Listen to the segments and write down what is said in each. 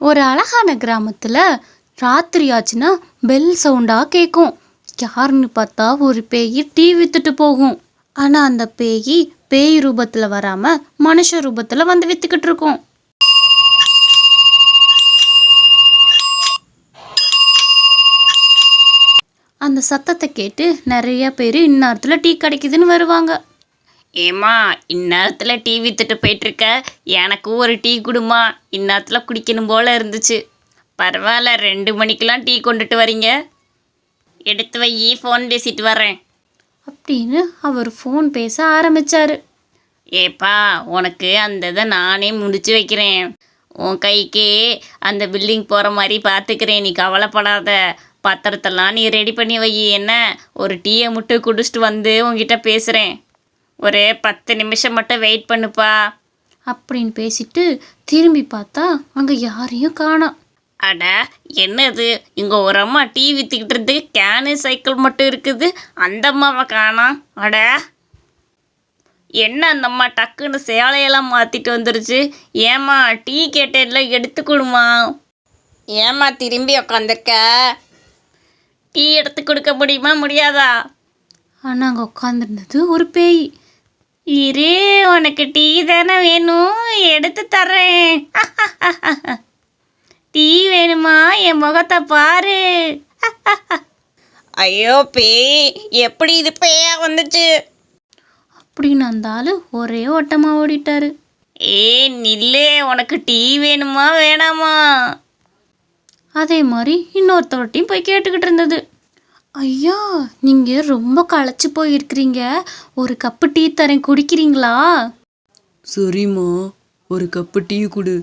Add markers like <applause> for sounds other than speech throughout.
ஒரு அழகான கிராமத்தில் ராத்திரி ஆச்சுன்னா பெல் சவுண்டாக கேட்கும் யாருன்னு பார்த்தா ஒரு பேய் டீ வித்துட்டு போகும். ஆனால் அந்த பேய் பேய் ரூபத்தில் வராமல் மனுஷ ரூபத்தில் வந்து வித்துக்கிட்டு இருக்கும். அந்த சத்தத்தை கேட்டு நிறைய பேர் இந்நேரத்தில் டீ கிடைக்குதுன்னு வருவாங்க. ஏம்மா இந்நேரத்தில் டீ வித்துட்டு போயிட்டுருக்க? எனக்கு ஒரு டீ கொடுமா இந்நேரத்தில் குடிக்கணும் போல இருந்துச்சு. பரவாயில்ல ரெண்டு மணிக்கெலாம் டீ கொண்டுட்டு வரீங்க. எடுத்து வை ஃபோன் பேசிட்டு வரேன். அப்படின்னு அவர் ஃபோன் பேச ஆரம்பிச்சாரு. ஏப்பா உனக்கு அந்த இதை நானே முடிச்சு வைக்கிறேன். உன் கைக்கே அந்த பில்டிங் போகிற மாதிரி பார்த்துக்கிறேன் நீ கவலைப்படாத. பத்திரத்தெல்லாம் நீ ரெடி பண்ணி வை. என்ன? ஒரு டீயை மட்டும் குடிச்சிட்டு வந்து உன்கிட்ட பேசுகிறேன் ஒரு பத்து நிமிஷம் மட்டும் வெயிட் பண்ணுப்பா. அப்படின்னு பேசிட்டு திரும்பி பார்த்தா அங்கே யாரையும் காணோம் அட என்னது? இங்கே ஒரு அம்மா டீ விற்றுக்கிட்டு இருந்து கேனு சைக்கிள் மட்டும் இருக்குது. அந்த அம்மாவை காணோம் அட. என்ன அந்த அம்மா டக்குன்னு சேலையெல்லாம் மாற்றிட்டு வந்துருச்சு? ஏம்மா டீ கேட்டேன்ல எடுத்து கொடுமா ஏம்மா திரும்பி உக்காந்துருக்க? டீ எடுத்து கொடுக்க முடியுமா முடியாதா? ஆனால் அங்கே உட்காந்துருந்தது ஒரு பேய். இரு உனக்கு டீ தானே வேணும். எடுத்து தர்றேன். <laughs> டீ வேணுமா? என் முகத்தை பாரு. <laughs> ஐயோ பேய் எப்படி இது பேயா வந்துச்சு? அப்படின்னு அந்த ஆளு ஒரே ஓட்டமாக ஓடிட்டாரு. ஏ நில்லு உனக்கு டீ வேணுமா வேணாமா? அதே மாதிரி இன்னொருத்தவர்ட்டையும் போய் கேட்டுக்கிட்டு இருந்தது. ஐயா நீங்கள் ரொம்ப களைச்சு போயிருக்கிறீங்க. ஒரு கப்பு டீ தரேன் குடிக்கிறீங்களா? சரிம்மா ஒரு கப்பு டீ கொடு.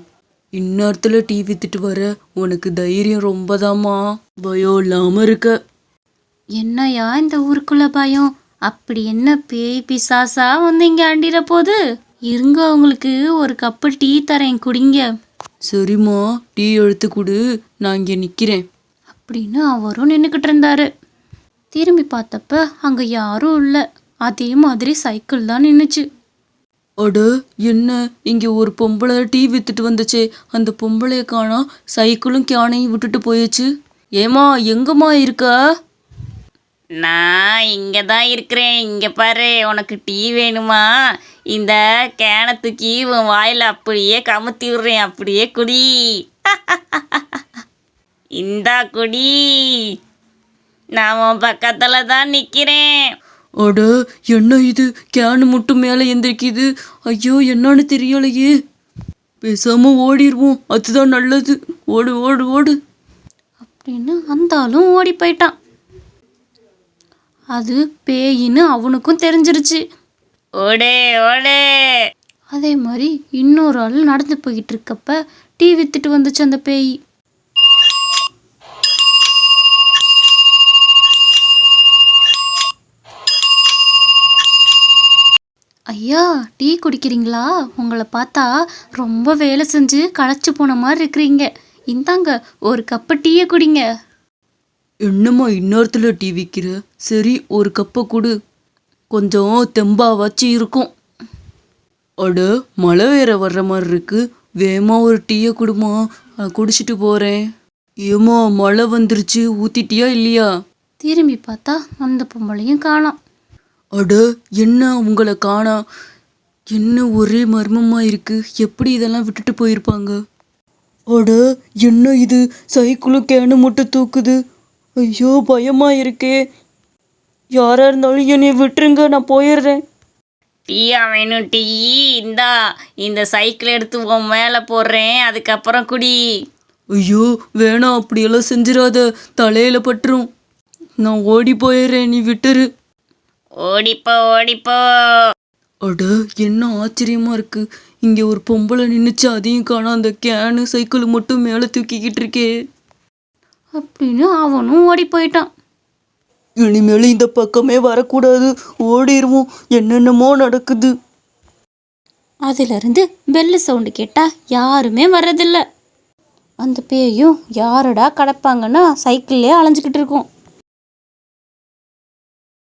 இந்நேரத்தில் டீ வித்துட்டு வர உனக்கு தைரியம் ரொம்பதாம்மா. பயம் இல்லாமல் இருக்க. என்னையா இந்த ஊருக்குள்ள பயம்? அப்படி என்ன பேய் பிசாசா வந்து இங்கே அண்டிட போகுது இருங்க உங்களுக்கு ஒரு கப்பு டீ தரேன் குடிங்க. சரிம்மா டீ எடுத்து கொடு நான் இங்கே நிற்கிறேன் அப்படின்னு அவரும் நின்றுக்கிட்டு இருந்தாரு. திரும்பி பார்த்தப்ப அங்கே யாரும் இல்லை. அதே மாதிரி சைக்கிள் தான் நின்றுச்சு அட என்ன? இங்கே ஒரு பொம்பளை டீ வித்துட்டு வந்துச்சே. அந்த பொம்பளைய காணா சைக்கிளும் கேனையும் விட்டுட்டு போயாச்சு ஏமா எங்கம்மா இருக்க? நான் இங்கே தான் இருக்கிறேன். இங்கே பாரு உனக்கு டீ வேணுமா? இந்த கேனை தூக்கி உன் வாயில் அப்படியே கமுத்தி விடுறேன். அப்படியே குடி. <laughs> இந்தா குடி. நான் உன் பக்கத்தில் தான் நிற்கிறேன் அட என்ன இது? கேனு மட்டும் மேலே எந்திரிக்குது. ஐயோ என்னன்னு தெரியலையே. பேசாம ஓடிடுவோம் அதுதான் நல்லது. ஓடு ஓடு ஓடு. அப்படின்னு அந்த ஆளும் ஓடி போயிட்டான். அது பேயின்னு அவனுக்கும் தெரிஞ்சிருச்சு. ஓடு ஓடு. அதே மாதிரி இன்னொரு ஆள் நடந்து போய்கிட்டு இருக்கப்ப டீ வித்துட்டு வந்துச்சு அந்த பேய். ஐயா டீ குடிக்கிறீங்களா? உங்களை பார்த்தா ரொம்ப வேலை செஞ்சு களைச்சு போன மாதிரி இருக்கிறீங்க. இந்தாங்க ஒரு கப்பு டீயை குடிங்க. என்னம்மா இந்நேரத்துல டீ விற்கிற சரி ஒரு கப்பை கொடு. கொஞ்சம் தெம்பா வச்சு இருக்கும். அட மழை வேற வர்ற மாதிரி இருக்கு. வேகமா ஒரு டீயை கொடுமா? குடிச்சிட்டு போறேன். ஏம்மா மழை வந்துருச்சு. ஊத்திட்டியா இல்லையா? திரும்பி பார்த்தா அந்த பொம்பளையும் காணோம். அட என்ன உங்களை காணா? என்ன ஒரே மர்மமா இருக்கு? எப்படி இதெல்லாம் விட்டுட்டு போயிருப்பாங்க? அட என்ன இது? சைக்கிளும் கேனு மட்டும் தூக்குது. ஐயோ பயமா இருக்கே. யாரா இருந்தாலும் என்னை விட்டுருங்க நான் போயிடுறேன். டீயா வேணும் டீ. இந்தா இந்த சைக்கிள் எடுத்து உன் மேலே போடுறேன். அதுக்கப்புறம் குடி. ஐயோ வேணாம் அப்படியெல்லாம் செஞ்சிடாத தலையில பட்டுரும். நான் ஓடி போயிடுறேன் நீ விட்டுரு. ஓடிப்போ ஓடிப்போ. அட என்ன ஆச்சரியமா இருக்கு. இங்க ஒரு பொம்பளை நின்னுச்சு அதையும் காணோம். அந்த கேனு சைக்கிள் மட்டும் மேலே தூக்கிக்கிட்டு இருக்கே. அப்படின்னு அவனும் ஓடி போயிட்டான் இனிமேல் இந்த பக்கமே வரக்கூடாது. ஓடிடுவோம் என்னென்னமோ நடக்குது. அதிலிருந்து பெல்லு சவுண்டு கேட்டால் யாருமே வர்றதில்ல. அந்த பேயும் யாரடா கிடப்பாங்கன்னா சைக்கிள்லே அலைஞ்சிக்கிட்டு இருக்கும்.